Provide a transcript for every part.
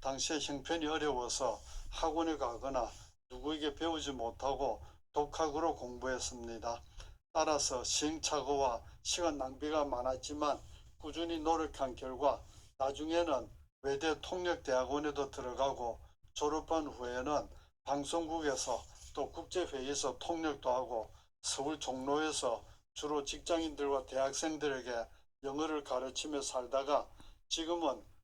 당시에 형편이 어려워서 학원에 가거나 누구에게 배우지 못하고 독학으로 공부했습니다. 따라서 시행착오와 시간 낭비가 많았지만 꾸준히 노력한 결과 나중에는 외대 통역대학원에도 들어가고 졸업한 후에는 방송국에서 또 국제회의에서 통역도 하고 서울 종로에서 주로 직장인들과 대학생들에게 영어를 가르치며 살다가 지금은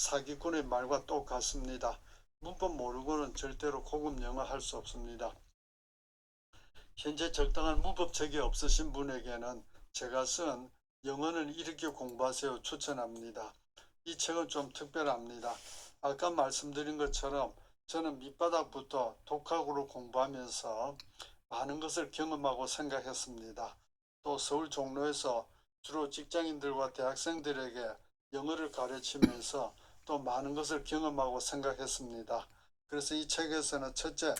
사기꾼의 말과 똑같습니다. 문법 모르고는 절대로 고급 영어 할 수 없습니다. 현재 적당한 문법책이 없으신 분에게는 제가 쓴 영어는 이렇게 공부하세요 추천합니다. 이 책은 좀 특별합니다. 아까 말씀드린 것처럼 저는 밑바닥부터 독학으로 공부하면서 많은 것을 경험하고 생각했습니다. 또 서울 종로에서 주로 직장인들과 대학생들에게 영어를 가르치면서 또 많은 것을 경험하고 생각했습니다. 그래서 이 책에서는 첫째,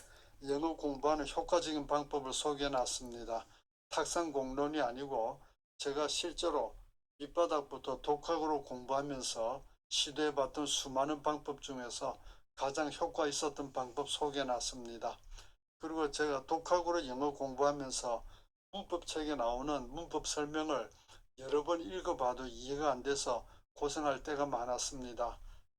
영어 공부하는 효과적인 방법을 소개해 놨습니다. 탁상 공론이 아니고 제가 실제로 밑바닥부터 독학으로 공부하면서 시도해 봤던 수많은 방법 중에서 가장 효과 있었던 방법 소개해 놨습니다. 그리고 제가 독학으로 영어 공부하면서 문법책에 나오는 문법 설명을 여러 번 읽어봐도 이해가 안 돼서 고생할 때가 많았습니다.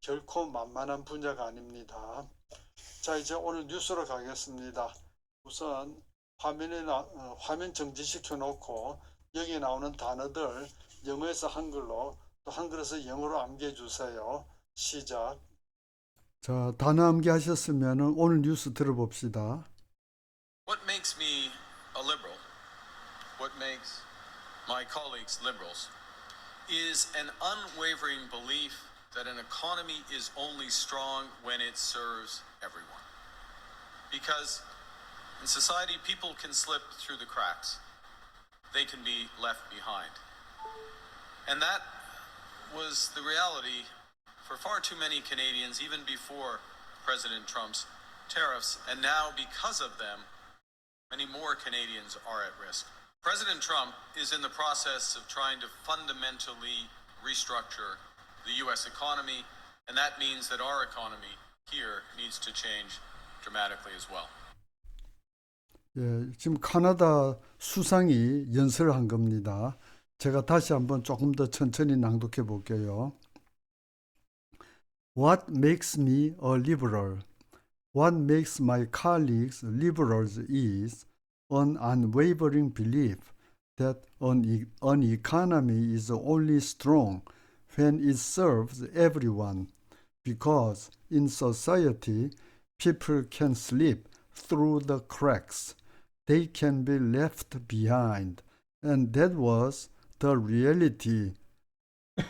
결코 만만한 분야가 아닙니다. 자 이제 오늘 뉴스로 가겠습니다. 우선 화면에 나, 어, 화면 정지시켜 놓고 여기 나오는 단어들 영어에서 한글로 또 한글에서 영어로 암기해 주세요. 시작. 자, 단어 암기하셨으면 오늘 뉴스 들어봅시다. What makes me a liberal, what makes my colleagues liberals, is an unwavering belief that an economy is only strong when it serves everyone. Because in society, people can slip through the cracks, they can be left behind. And that was the reality for far too many Canadians, even before President Trump's tariffs. And now, because of them, many more Canadians are at risk. President Trump is in the process of trying to fundamentally restructure the U.S. economy, and that means that our economy here needs to change dramatically as well. 예, 지금 카나다 수상이 연설을 한 겁니다. 제가 다시 한번 조금 더 천천히 낭독해 볼게요. What makes me a liberal? What makes my colleagues liberals is an unwavering belief that an, e- an economy is only strong when it serves everyone, because in society, people can slip through the cracks. They can be left behind. And that was the reality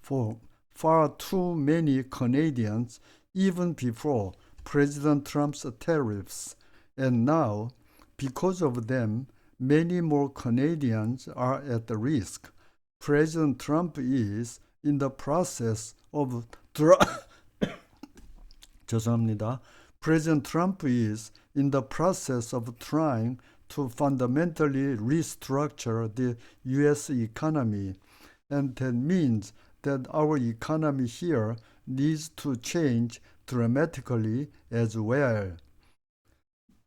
for far too many Canadians, even before President Trump's tariffs. And now, because of them, many more Canadians are at risk. President Trump is in the process of dra- 죄송합니다. President Trump is in the process of trying to fundamentally restructure the US economy, and that means that our economy here needs to change dramatically as well.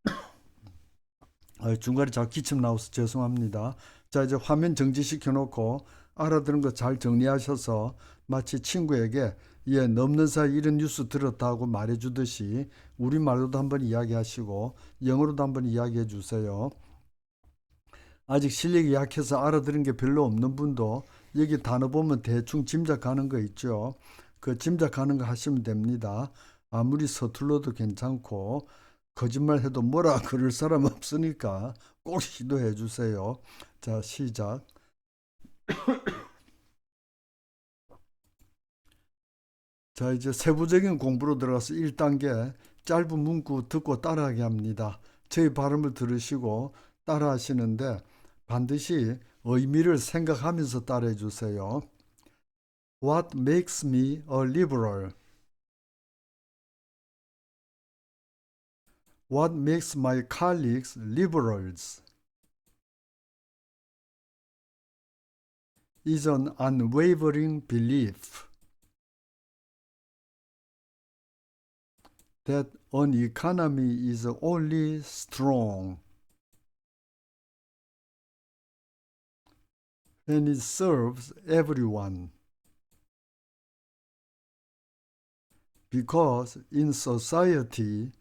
아, 중간에 자 기침 나와서 죄송합니다. 자 이제 화면 정지시켜 놓고 알아들은 거 잘 정리하셔서 마치 친구에게 예 넘는 사이 이런 뉴스 들었다고 말해주듯이 우리말로도 한번 이야기하시고 영어로도 한번 이야기해 주세요. 아직 실력이 약해서 알아들은 게 별로 없는 분도 여기 단어 보면 대충 짐작하는 거 있죠. 그 짐작하는 거 하시면 됩니다. 아무리 서툴러도 괜찮고 거짓말 해도 뭐라 그럴 사람 없으니까 꼭 시도해 주세요. 자, 시작. 자, 이제 세부적인 공부로 들어가서 1단계 짧은 문구 듣고 따라하게 합니다. 저희 발음을 들으시고 따라 하시는데 반드시 의미를 생각하면서 따라해 주세요. What makes me a liberal? What makes my colleagues liberals? Is an unwavering belief that an economy is only strong when it serves everyone. Because in society,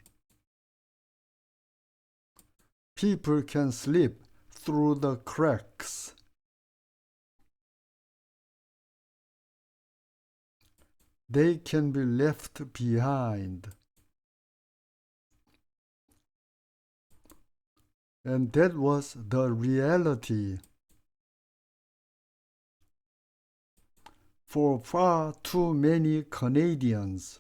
people can slip through the cracks. They can be left behind. And that was the reality. For far too many Canadians.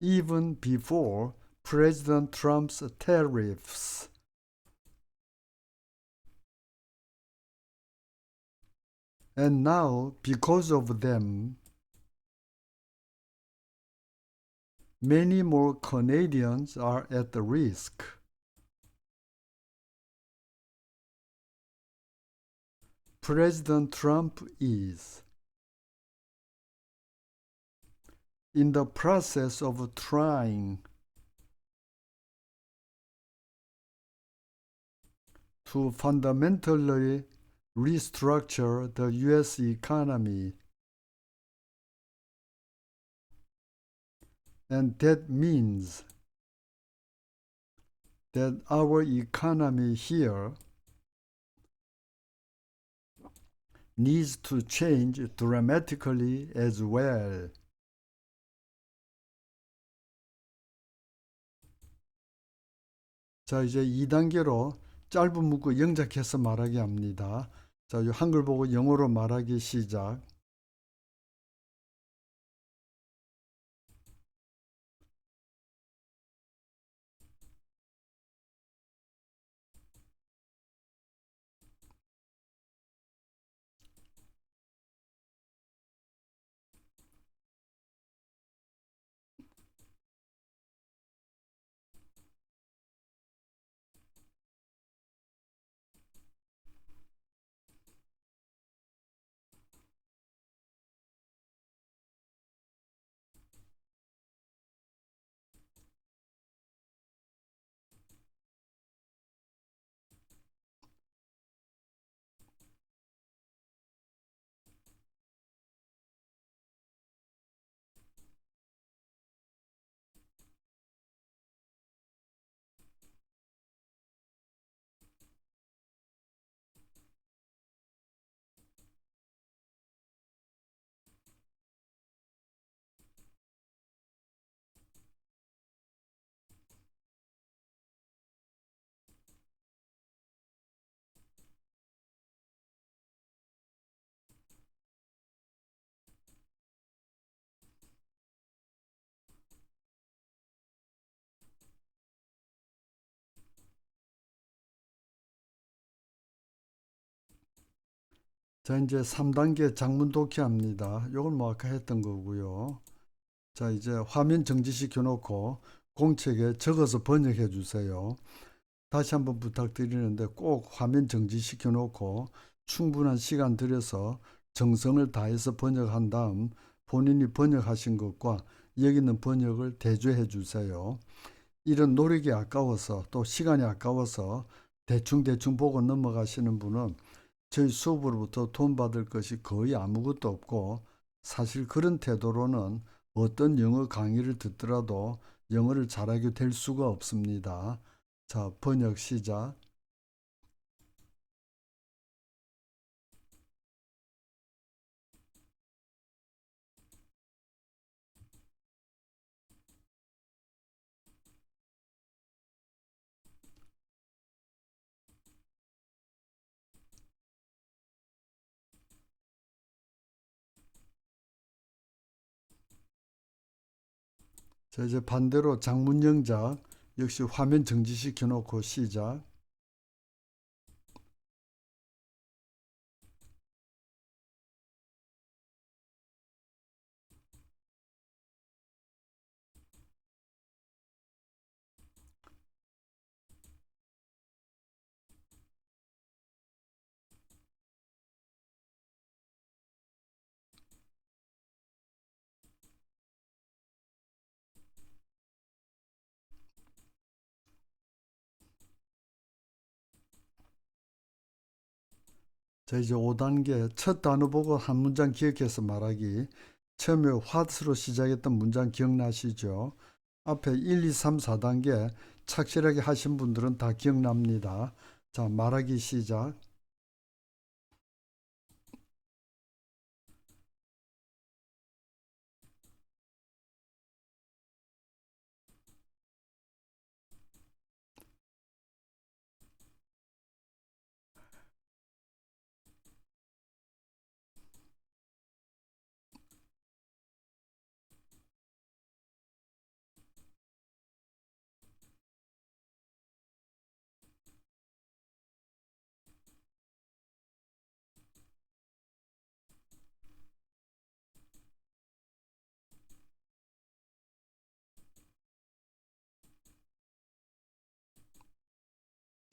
Even before President Trump's tariffs. And now, because of them, many more Canadians are at the risk. President Trump is in the process of trying to fundamentally restructure the US economy. And that means that our economy here needs to change dramatically as well. 자, 이제 2단계로 짧은 문구 영작해서 말하게 합니다. 자, 이 한글 보고 영어로 말하기 시작. 자, 이제 3단계 장문 독해합니다. 요건 뭐 아까 했던 거고요. 자, 이제 화면 정지시켜 놓고 공책에 적어서 번역해 주세요. 다시 한번 부탁드리는데 꼭 화면 정지시켜 놓고 충분한 시간 들여서 정성을 다해서 번역한 다음 본인이 번역하신 것과 여기 있는 번역을 대조해 주세요. 이런 노력이 아까워서 또 시간이 아까워서 대충대충 보고 넘어가시는 분은 저희 수업으로부터 돈 받을 것이 거의 아무것도 없고 사실 그런 태도로는 어떤 영어 강의를 듣더라도 영어를 잘하게 될 수가 없습니다. 자, 번역 시작. 자, 이제 반대로 장문 영작 역시 화면 정지시켜 놓고 시작. 자, 이제 5단계 첫 단어 보고 한 문장 기억해서 말하기. 처음에 what으로 시작했던 문장 기억나시죠? 앞에 1, 2, 3, 4단계 착실하게 하신 분들은 다 기억납니다. 자, 말하기 시작.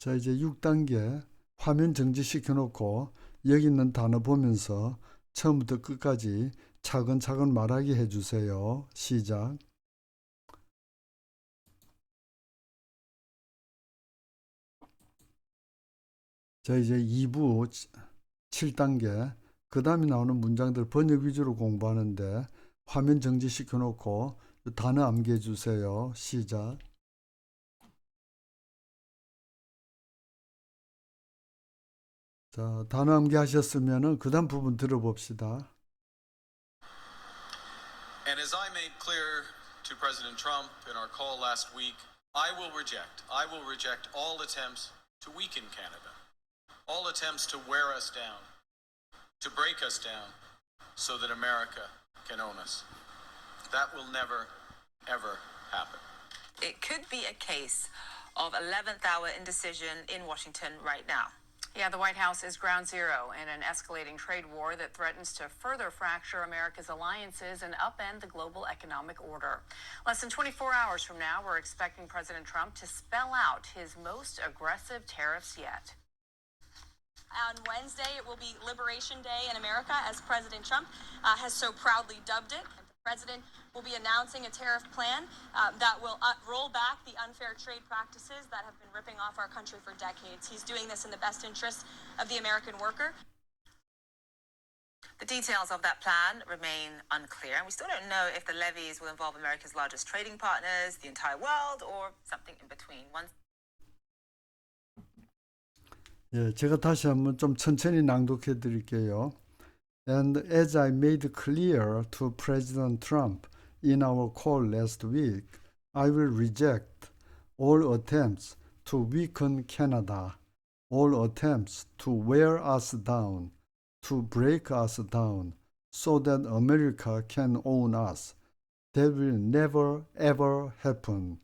자, 이제 6단계 화면 정지시켜 놓고 여기 있는 단어 보면서 처음부터 끝까지 차근차근 말하기 해주세요. 시작. 자, 이제 2부 7단계 그 다음에 나오는 문장들 번역 위주로 공부하는데 화면 정지시켜 놓고 단어 암기해 주세요. 시작. 자, 단어 암기하셨으면은 그다음 부분 들어봅시다. And as I made clear to President Trump in our call last week, I will reject, I will reject all attempts to weaken Canada, all attempts to wear us down, to break us down, so that America can own us. That will never, ever happen. It could be a case of 11th hour indecision in Washington right now. Yeah, the White House is ground zero in an escalating trade war that threatens to further fracture America's alliances and upend the global economic order. Less than 24 hours from now, we're expecting President Trump to spell out his most aggressive tariffs yet. On Wednesday, it will be Liberation Day in America, as President Trump uh, has so proudly dubbed it. President will be announcing a tariff plan uh, that will uh, roll back the unfair trade practices that have been ripping off our country for decades. He's doing this in the best interest of the American worker. The details of that plan remain unclear, and we still don't know if the levies will involve America's largest trading partners, the entire world, or something in between. One 예, 제가 다시 한번 좀 천천히 낭독해 드릴게요. And as I made clear to President Trump in our call last week, I will reject all attempts to weaken Canada, all attempts to wear us down, to break us down, so that America can own us. That will never ever happen.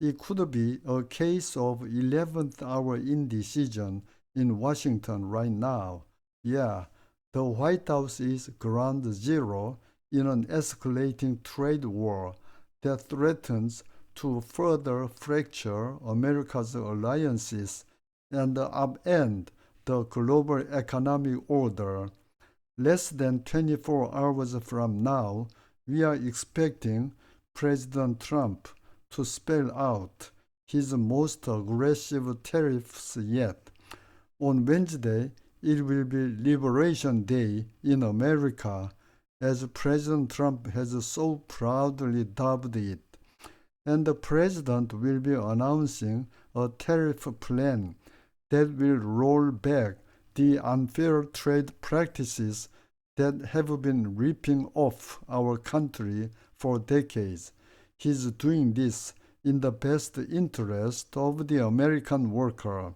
It could be a case of 11th hour indecision in Washington right now. Yeah, the White House is ground zero in an escalating trade war that threatens to further fracture America's alliances and upend the global economic order. Less than 24 hours from now, we are expecting President Trump to spell out his most aggressive tariffs yet. On Wednesday, it will be Liberation Day in America, as President Trump has so proudly dubbed it. And the President will be announcing a tariff plan that will roll back the unfair trade practices that have been ripping off our country for decades. He's doing this in the best interest of the American worker.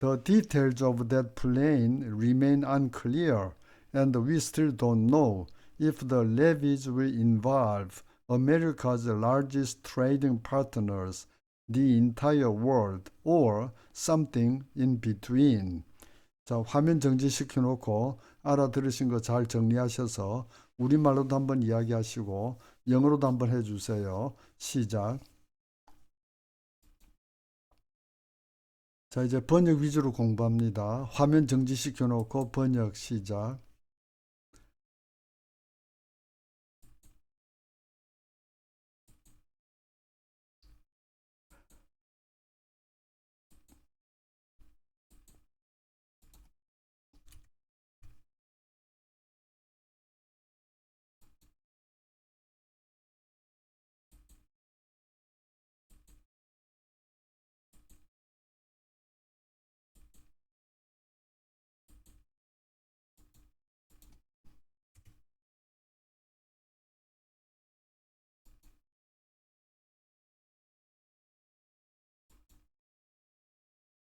The details of that plan remain unclear, and we still don't know if the levies will involve America's largest trading partners, the entire world, or something in between. 자, 화면 정지시켜 놓고 알아들으신 거 잘 정리하셔서 우리말로도 한번 이야기하시고 영어로도 한번 해 주세요. 시작. 자, 이제 번역 위주로 공부합니다. 화면 정지시켜 놓고 번역 시작.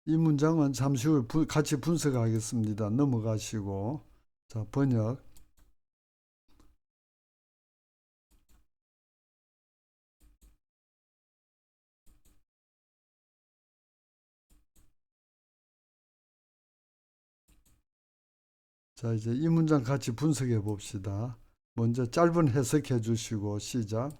이 문장은 잠시 후에 분- 같이 분석하겠습니다. 넘어가시고. 자, 번역. 자, 이제 이 문장 같이 분석해 봅시다. 먼저 짧은 해석해 주시고 시작.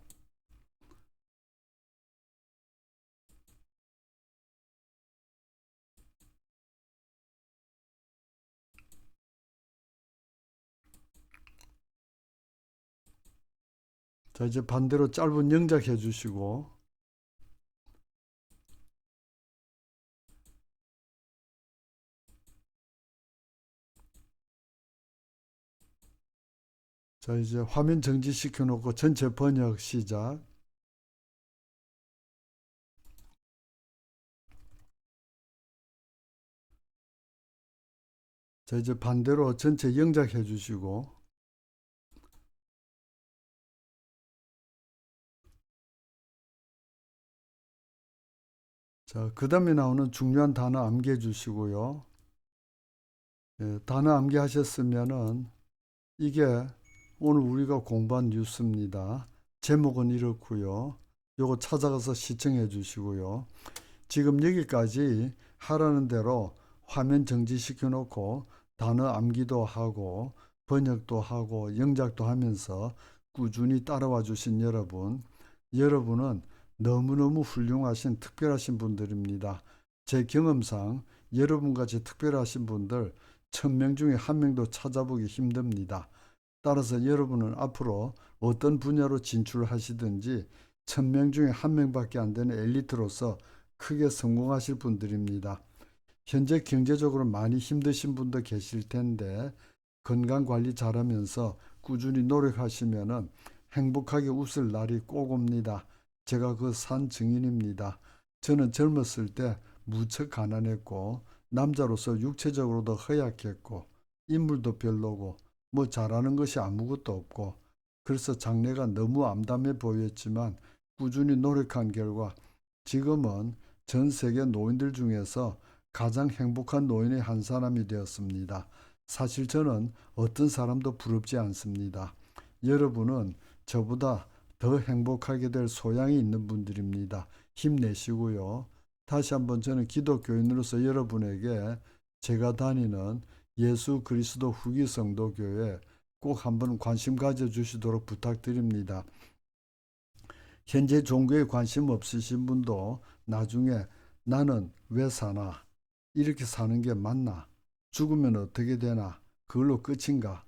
자, 이제 반대로 짧은 영작 해 주시고 자, 이제 화면 정지시켜 놓고 전체 번역 시작. 자, 이제 반대로 전체 영작 해 주시고 자, 그 다음에 나오는 중요한 단어 암기해 주시고요. 예, 단어 암기하셨으면은 이게 오늘 우리가 공부한 뉴스입니다. 제목은 이렇고요. 요거 찾아가서 시청해 주시고요. 지금 여기까지 하라는 대로 화면 정지시켜 놓고 단어 암기도 하고 번역도 하고 영작도 하면서 꾸준히 따라와 주신 여러분, 여러분은 너무너무 훌륭하신 특별하신 분들입니다. 제 경험상 여러분같이 특별하신 분들 천 명 중에 한 명도 찾아보기 힘듭니다. 따라서 여러분은 앞으로 어떤 분야로 진출하시든지 천 명 중에 한 명밖에 안 되는 엘리트로서 크게 성공하실 분들입니다. 현재 경제적으로 많이 힘드신 분도 계실 텐데 건강 관리 잘하면서 꾸준히 노력하시면은 행복하게 웃을 날이 꼭 옵니다. 제가 그 산 증인입니다. 저는 젊었을 때 무척 가난했고 남자로서 육체적으로도 허약했고 인물도 별로고 뭐 잘하는 것이 아무것도 없고 그래서 장래가 너무 암담해 보였지만 꾸준히 노력한 결과 지금은 전 세계 노인들 중에서 가장 행복한 노인의 한 사람이 되었습니다. 사실 저는 어떤 사람도 부럽지 않습니다. 여러분은 저보다 더 행복하게 될 소양이 있는 분들입니다. 힘내시고요. 다시 한번 저는 기독교인으로서 여러분에게 제가 다니는 예수 그리스도 후기 성도교회 꼭 한번 관심 가져주시도록 부탁드립니다. 현재 종교에 관심 없으신 분도 나중에 나는 왜 사나? 이렇게 사는 게 맞나? 죽으면 어떻게 되나? 그걸로 끝인가?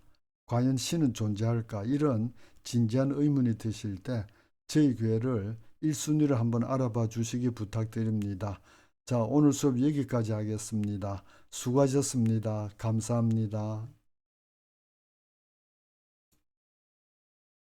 과연 신은 존재할까? 이런 진지한 의문이 드실 때 저희 교회를 1순위로 한번 알아봐 주시기 부탁드립니다. 자, 오늘 수업 여기까지 하겠습니다. 수고하셨습니다. 감사합니다.